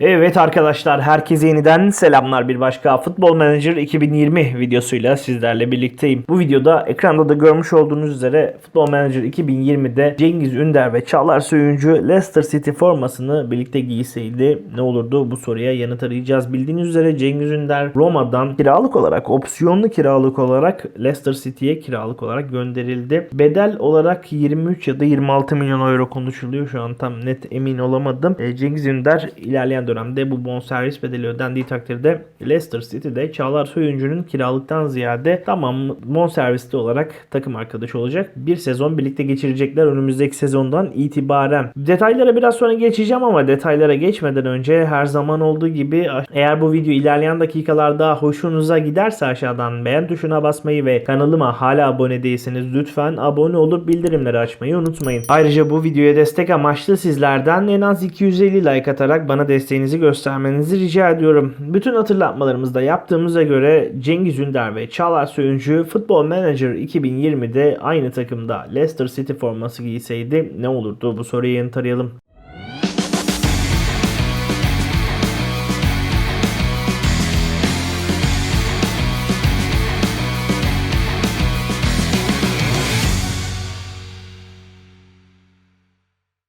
Evet arkadaşlar herkese yeniden selamlar bir başka Futbol Manager 2020 videosuyla sizlerle birlikteyim. Bu videoda ekranda da görmüş olduğunuz üzere Futbol Manager 2020'de Cengiz Ünder ve Çağlar Söyüncü Leicester City formasını birlikte giyseydi ne olurdu bu soruya yanıt arayacağız. Bildiğiniz üzere Cengiz Ünder Roma'dan kiralık olarak opsiyonlu kiralık olarak Leicester City'ye kiralık olarak gönderildi. Bedel olarak 23 ya da 26 milyon euro konuşuluyor şu an tam net emin olamadım. E, Cengiz Ünder ilerleyen dönemde bu bonservis bedeli ödendiği takdirde Leicester City'de Çağlar Söyüncü'nün kiralıktan ziyade tamam bonservisli olarak takım arkadaşı olacak. Bir sezon birlikte geçirecekler önümüzdeki sezondan itibaren. Detaylara biraz sonra geçeceğim ama detaylara geçmeden önce her zaman olduğu gibi eğer bu video ilerleyen dakikalarda hoşunuza giderse aşağıdan beğen tuşuna basmayı ve kanalıma hala abone değilseniz lütfen abone olup bildirimleri açmayı unutmayın. Ayrıca bu videoya destek amaçlı sizlerden en az 250 like atarak bana desteğinizi göstermenizi rica ediyorum. Bütün hatırlatmalarımızda yaptığımıza göre Cengiz Ünder ve Çağlar Söyüncü Futbol Manager 2020'de aynı takımda Leicester City forması giyseydi ne olurdu? Bu soruyu yanıt arayalım.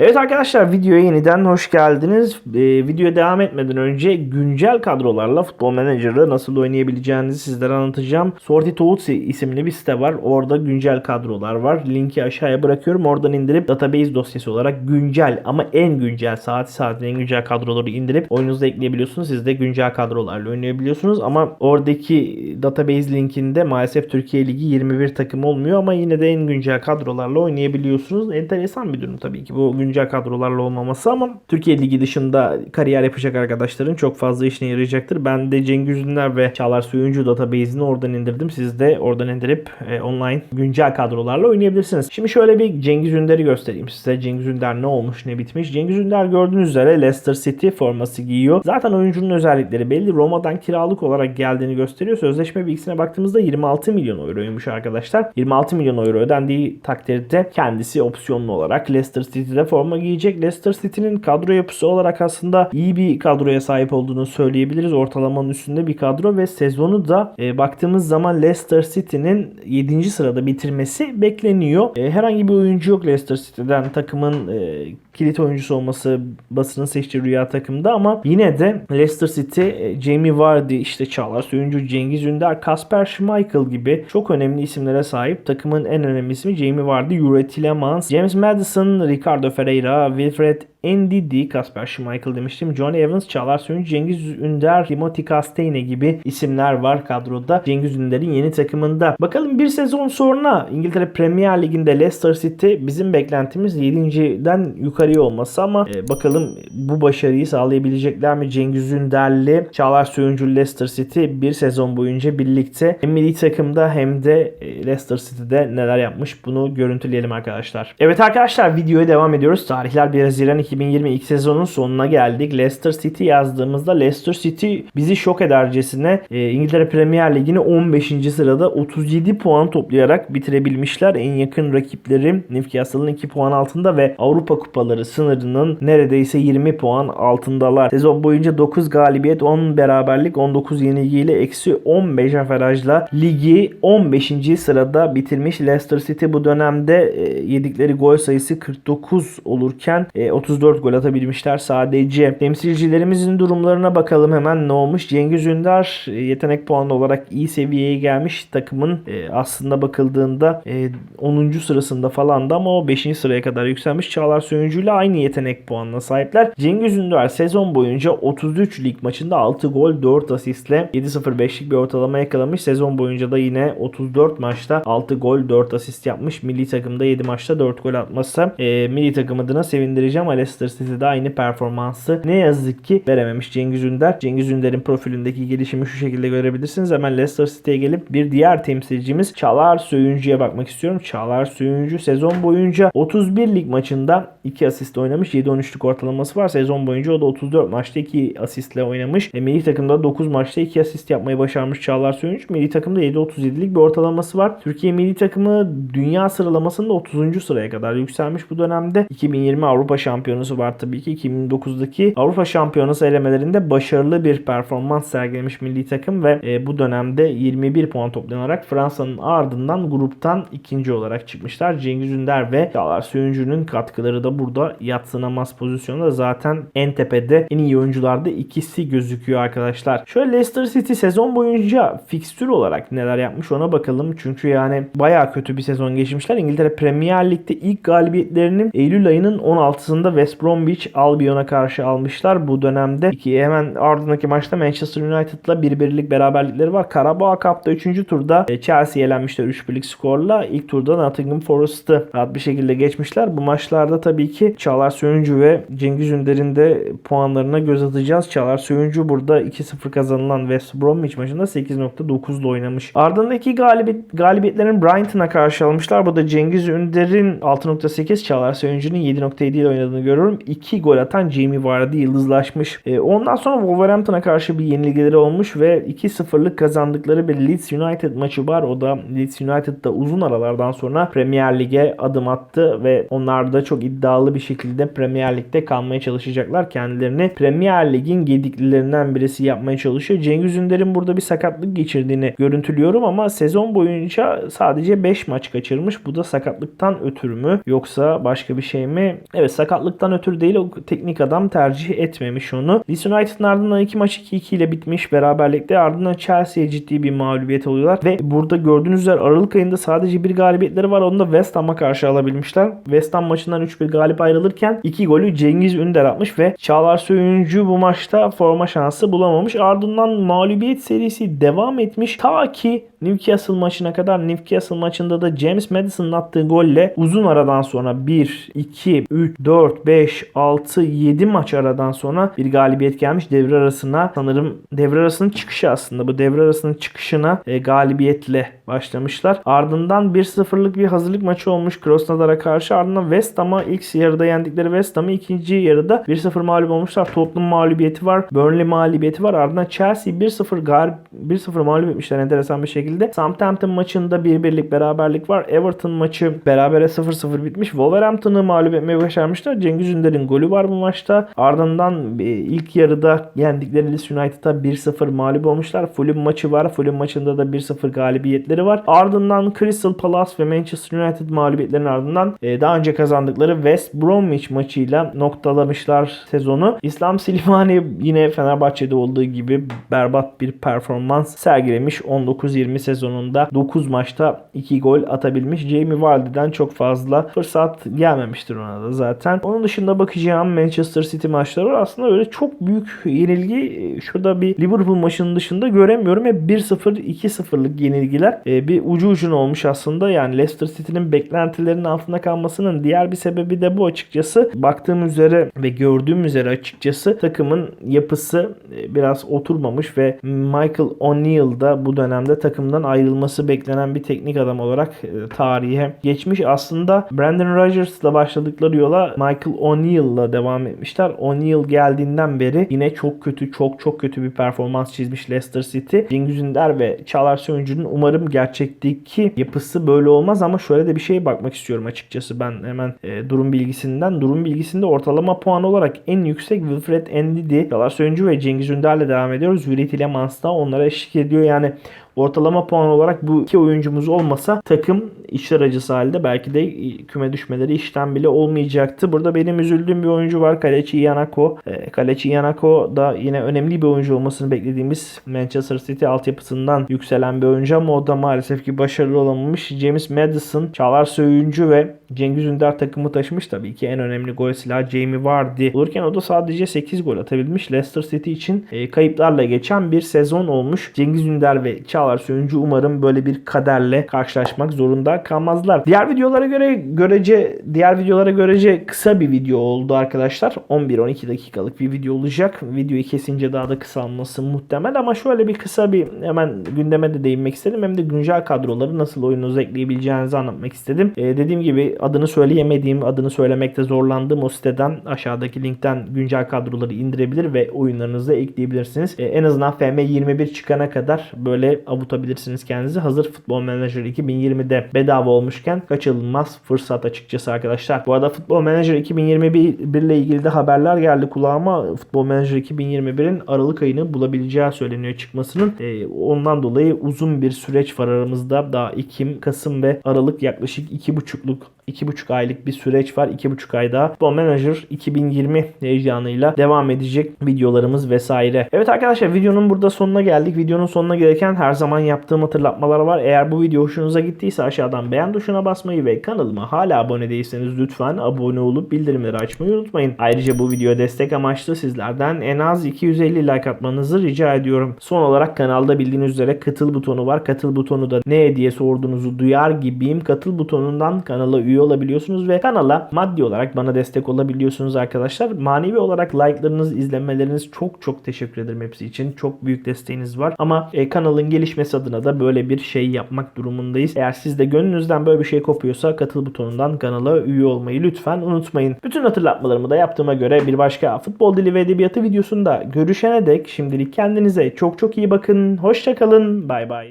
Evet arkadaşlar videoya yeniden hoş geldiniz. Ee, videoya devam etmeden önce güncel kadrolarla Futbol Manager'ı nasıl oynayabileceğinizi sizlere anlatacağım. Sorty Tools isimli bir site var. Orada güncel kadrolar var. Linki aşağıya bırakıyorum. Oradan indirip database dosyası olarak güncel ama en güncel saat saatine en güncel kadroları indirip oyununuza ekleyebiliyorsunuz. Siz de güncel kadrolarla oynayabiliyorsunuz. Ama oradaki database linkinde maalesef Türkiye Ligi 21 takım olmuyor ama yine de en güncel kadrolarla oynayabiliyorsunuz. Enteresan bir durum tabii ki bu güncel kadrolarla olmaması ama Türkiye Ligi dışında kariyer yapacak arkadaşların çok fazla işine yarayacaktır. Ben de Cengiz Ünder ve Çağlar Söyüncü database'ini oradan indirdim. Siz de oradan indirip e, online güncel kadrolarla oynayabilirsiniz. Şimdi şöyle bir Cengiz Ünder'i göstereyim size. Cengiz Ünder ne olmuş ne bitmiş. Cengiz Ünder gördüğünüz üzere Leicester City forması giyiyor. Zaten oyuncunun özellikleri belli. Roma'dan kiralık olarak geldiğini gösteriyor. Sözleşme bilgisine baktığımızda 26 milyon euroymuş arkadaşlar. 26 milyon euro ödendiği takdirde kendisi opsiyonlu olarak Leicester City'de forma giyecek. Leicester City'nin kadro yapısı olarak aslında iyi bir kadroya sahip olduğunu söyleyebiliriz. Ortalamanın üstünde bir kadro ve sezonu da e, baktığımız zaman Leicester City'nin 7. sırada bitirmesi bekleniyor. E, herhangi bir oyuncu yok Leicester City'den. Takımın e, kilit oyuncusu olması basının seçtiği rüya takımda ama yine de Leicester City, e, Jamie Vardy, işte Çağlar Söyüncü, Cengiz Ünder, Kasper Schmeichel gibi çok önemli isimlere sahip. Takımın en önemli ismi Jamie Vardy, Yuri Tillemans, James Madison, Ricardo Ferreira, Wilfred Ndidi, Kasper Schmeichel demiştim. Johnny Evans, Çağlar Söyüncü, Cengiz Ünder, Timothy Castaigne gibi isimler var kadroda. Cengiz Ünder'in yeni takımında. Bakalım bir sezon sonra İngiltere Premier Ligi'nde Leicester City bizim beklentimiz 7.den yukarıya olması ama e, bakalım bu başarıyı sağlayabilecekler mi? Cengiz Ünder'li Çağlar Söyüncü Leicester City bir sezon boyunca birlikte hem milli takımda hem de e, Leicester City'de neler yapmış bunu görüntüleyelim arkadaşlar. Evet arkadaşlar videoya devam ediyoruz. Tarihler 1 Haziran 2020 ilk sezonun sonuna geldik. Leicester City yazdığımızda Leicester City bizi şok edercesine e, İngiltere Premier Ligi'ni 15. sırada 37 puan toplayarak bitirebilmişler. En yakın rakipleri Newcastle'ın 2 puan altında ve Avrupa Kupaları sınırının neredeyse 20 puan altındalar. Sezon boyunca 9 galibiyet, 10 beraberlik, 19 yenilgiyle eksi 15 averajla ligi 15. sırada bitirmiş. Leicester City bu dönemde e, yedikleri gol sayısı 49 olurken e, 34 gol atabilmişler sadece. Temsilcilerimizin durumlarına bakalım hemen ne olmuş. Cengiz Ünder e, yetenek puanı olarak iyi seviyeye gelmiş. Takımın e, aslında bakıldığında e, 10. sırasında falan da ama o 5. sıraya kadar yükselmiş. Çağlar Söyüncü ile aynı yetenek puanına sahipler. Cengiz Ünder sezon boyunca 33 lig maçında 6 gol 4 asistle 7-0-5'lik bir ortalama yakalamış. Sezon boyunca da yine 34 maçta 6 gol 4 asist yapmış. Milli takımda 7 maçta 4 gol atması e, milli takım adına sevindirici ama Leicester City'de aynı performansı ne yazık ki verememiş Cengiz Ünder. Cengiz Ünder'in profilindeki gelişimi şu şekilde görebilirsiniz. Hemen Leicester City'ye gelip bir diğer temsilcimiz Çağlar Söyüncü'ye bakmak istiyorum. Çağlar Söyüncü sezon boyunca 31 lig maçında 2 asist oynamış. 7-13'lük ortalaması var. Sezon boyunca o da 34 maçta 2 asistle oynamış. E, milli takımda 9 maçta 2 asist yapmayı başarmış Çağlar Söyüncü. Milli takımda 7-37'lik bir ortalaması var. Türkiye milli takımı dünya sıralamasında 30. sıraya kadar yükselmiş bu dönemde. 2020 Avrupa Şampiyonu şampiyonası var tabii ki. 2009'daki Avrupa Şampiyonası elemelerinde başarılı bir performans sergilemiş milli takım ve e, bu dönemde 21 puan toplanarak Fransa'nın ardından gruptan ikinci olarak çıkmışlar. Cengiz Ünder ve Çağlar Söyüncü'nün katkıları da burada yatsınamaz pozisyonda. Zaten en tepede en iyi oyuncularda ikisi gözüküyor arkadaşlar. Şöyle Leicester City sezon boyunca fikstür olarak neler yapmış ona bakalım. Çünkü yani baya kötü bir sezon geçmişler. İngiltere Premier Lig'de ilk galibiyetlerini Eylül ayının 16'sında West Bromwich Albion'a karşı almışlar. Bu dönemde iki hemen ardındaki maçta Manchester United'la bir birlik beraberlikleri var. Karabağ Cup'ta 3. turda e, Chelsea elenmişler 3 birlik skorla. İlk turda Nottingham Forest'ı rahat bir şekilde geçmişler. Bu maçlarda tabii ki Çağlar Söyüncü ve Cengiz Ünder'in de puanlarına göz atacağız. Çağlar Söyüncü burada 2-0 kazanılan West Bromwich maçında 8.9'da oynamış. Ardındaki galibiyet, galibiyetlerin Brighton'a karşı almışlar. Bu da Cengiz Ünder'in 6.8, Çağlar Söyüncü'nün 7.7 ile oynadığını görüyorum. 2 gol atan Jamie Vardy yıldızlaşmış. E, ondan sonra Wolverhampton'a karşı bir yenilgileri olmuş ve 2-0'lık kazandıkları bir Leeds United maçı var. O da Leeds United'da uzun aralardan sonra Premier Lig'e adım attı ve onlar da çok iddialı bir şekilde Premier Lig'de kalmaya çalışacaklar. Kendilerini Premier Lig'in gediklilerinden birisi yapmaya çalışıyor. Cengiz Ünder'in burada bir sakatlık geçirdiğini görüntülüyorum ama sezon boyunca sadece 5 maç kaçırmış. Bu da sakatlıktan ötürü mü yoksa başka bir şey mi? Evet sakatlıktan ötürü değil o teknik adam tercih etmemiş onu. Leeds United'ın ardından 2 maç 2-2 ile bitmiş beraberlikte ardından Chelsea'ye ciddi bir mağlubiyet oluyorlar ve burada gördüğünüz üzere Aralık ayında sadece bir galibiyetleri var. Onu da West Ham'a karşı alabilmişler. West Ham maçından 3-1 galip ayrılırken 2 golü Cengiz Ünder atmış ve Çağlar Söyüncü bu maçta forma şansı bulamamış. Ardından mağlubiyet serisi devam etmiş. Ta ki Newcastle maçına kadar Newcastle maçında da James Madison'ın attığı golle uzun aradan sonra 1, 2, 3, 4, 5, 6, 7 maç aradan sonra bir galibiyet gelmiş. Devre arasına sanırım devre arasının çıkışı aslında. Bu devre arasının çıkışına e, galibiyetle başlamışlar. Ardından 1-0'lık bir hazırlık maçı olmuş Krasnodar'a karşı. Ardından West Ham'a ilk yarıda yendikleri West Ham'ı ikinci yarıda 1-0 mağlup olmuşlar. Tottenham mağlubiyeti var. Burnley mağlubiyeti var. Ardından Chelsea 1-0 galip 1-0 mağlup etmişler enteresan bir şekilde. Southampton maçında bir birlik beraberlik var. Everton maçı berabere 0-0 bitmiş. Wolverhampton'ı mağlup etmeyi başarmışlar. Cengiz Ünder'in golü var bu maçta. Ardından e, ilk yarıda yendikleri Leeds United'a 1-0 mağlup olmuşlar. Fulham maçı var. Fulham maçında da 1-0 galibiyetleri var. Ardından Crystal Palace ve Manchester United mağlubiyetlerinin ardından e, daha önce kazandıkları West Bromwich maçıyla noktalamışlar sezonu. İslam Silimani yine Fenerbahçe'de olduğu gibi berbat bir performans sergilemiş. 19-20 sezonunda 9 maçta 2 gol atabilmiş. Jamie Vardy'den çok fazla fırsat gelmemiştir ona da zaten. Onun dışında bakacağım Manchester City maçları var. Aslında öyle çok büyük yenilgi e, şurada bir Liverpool maçının dışında göremiyorum. Hep 1-0 2-0'lık yenilgiler. E, bir ucu ucuna olmuş aslında. Yani Leicester City'nin beklentilerinin altında kalmasının diğer bir sebebi de bu açıkçası. Baktığım üzere ve gördüğüm üzere açıkçası takımın yapısı e, biraz oturmamış ve Michael O'Neill da bu dönemde takımdan ayrılması beklenen bir teknik adam olarak tarihe geçmiş. Aslında Brandon Rodgers'la başladıkları yola Michael O'Neill'la devam etmişler. O'Neill geldiğinden beri yine çok kötü, çok çok kötü bir performans çizmiş Leicester City. Cengiz Ünder ve Çağlar Söyüncü'nün umarım gerçekteki yapısı böyle olmaz ama şöyle de bir şeye bakmak istiyorum açıkçası ben hemen e, durum bilgisinden. Durum bilgisinde ortalama puan olarak en yüksek Wilfred Ndidi, Çağlar Söyüncü ve Cengiz Ünder'le devam ediyoruz. Yuri Tillemans da onlara eşlik ediyor. Yani ortalama puan olarak bu iki oyuncumuz olmasa takım içler acısı halde belki de küme düşmeleri işten bile olmayacaktı. Burada benim üzüldüğüm bir oyuncu var. Kaleci Yanako. E, Kaleci Yanako da yine önemli bir oyuncu olmasını beklediğimiz Manchester City altyapısından yükselen bir oyuncu ama o da maalesef ki başarılı olamamış. James Madison, Çağlar Söyüncü ve Cengiz Ünder takımı taşımış tabii ki en önemli gol silahı Jamie Vardy olurken o da sadece 8 gol atabilmiş. Leicester City için e, kayıplarla geçen bir sezon olmuş. Cengiz Ünder ve Çağlar Söyüncü umarım böyle bir kaderle karşılaşmak zorunda kalmazlar. Diğer videolara göre görece diğer videolara görece kısa bir video oldu arkadaşlar. 11-12 dakikalık bir video olacak. Videoyu kesince daha da kısalması muhtemel ama şöyle bir kısa bir hemen gündeme de değinmek istedim. Hem de güncel kadroları nasıl oyununuza ekleyebileceğinizi anlatmak istedim. E, dediğim gibi adını söyleyemediğim, adını söylemekte zorlandığım o siteden aşağıdaki linkten güncel kadroları indirebilir ve oyunlarınıza ekleyebilirsiniz. E, en azından FM21 çıkana kadar böyle avutabilirsiniz kendinizi. Hazır Futbol Manager 2020'de bedava olmuşken kaçınılmaz fırsat açıkçası arkadaşlar. Bu arada Futbol Manager 2021 ile ilgili de haberler geldi kulağıma. Futbol Manager 2021'in Aralık ayını bulabileceği söyleniyor çıkmasının. E, ondan dolayı uzun bir süreç var aramızda. Daha Ekim, Kasım ve Aralık yaklaşık 2,5'luk 2,5 aylık bir süreç var. 2,5 ay daha Futbol Manager 2020 heyecanıyla devam edecek videolarımız vesaire. Evet arkadaşlar videonun burada sonuna geldik. Videonun sonuna gelirken her zaman yaptığım hatırlatmalar var. Eğer bu video hoşunuza gittiyse aşağıdan beğen tuşuna basmayı ve kanalıma hala abone değilseniz lütfen abone olup bildirimleri açmayı unutmayın. Ayrıca bu video destek amaçlı sizlerden en az 250 like atmanızı rica ediyorum. Son olarak kanalda bildiğiniz üzere katıl butonu var. Katıl butonu da ne diye sorduğunuzu duyar gibiyim. Katıl butonundan kanala üye olabiliyorsunuz ve kanala maddi olarak bana destek olabiliyorsunuz arkadaşlar. Manevi olarak like'larınız, izlenmeleriniz çok çok teşekkür ederim hepsi için. Çok büyük desteğiniz var. Ama e, kanalın gelişmesi adına da böyle bir şey yapmak durumundayız. Eğer siz de gönlünüzden böyle bir şey kopuyorsa katıl butonundan kanala üye olmayı lütfen unutmayın. Bütün hatırlatmalarımı da yaptığıma göre bir başka futbol dili ve edebiyatı videosunda görüşene dek şimdilik kendinize çok çok iyi bakın. Hoşçakalın. Bay bay.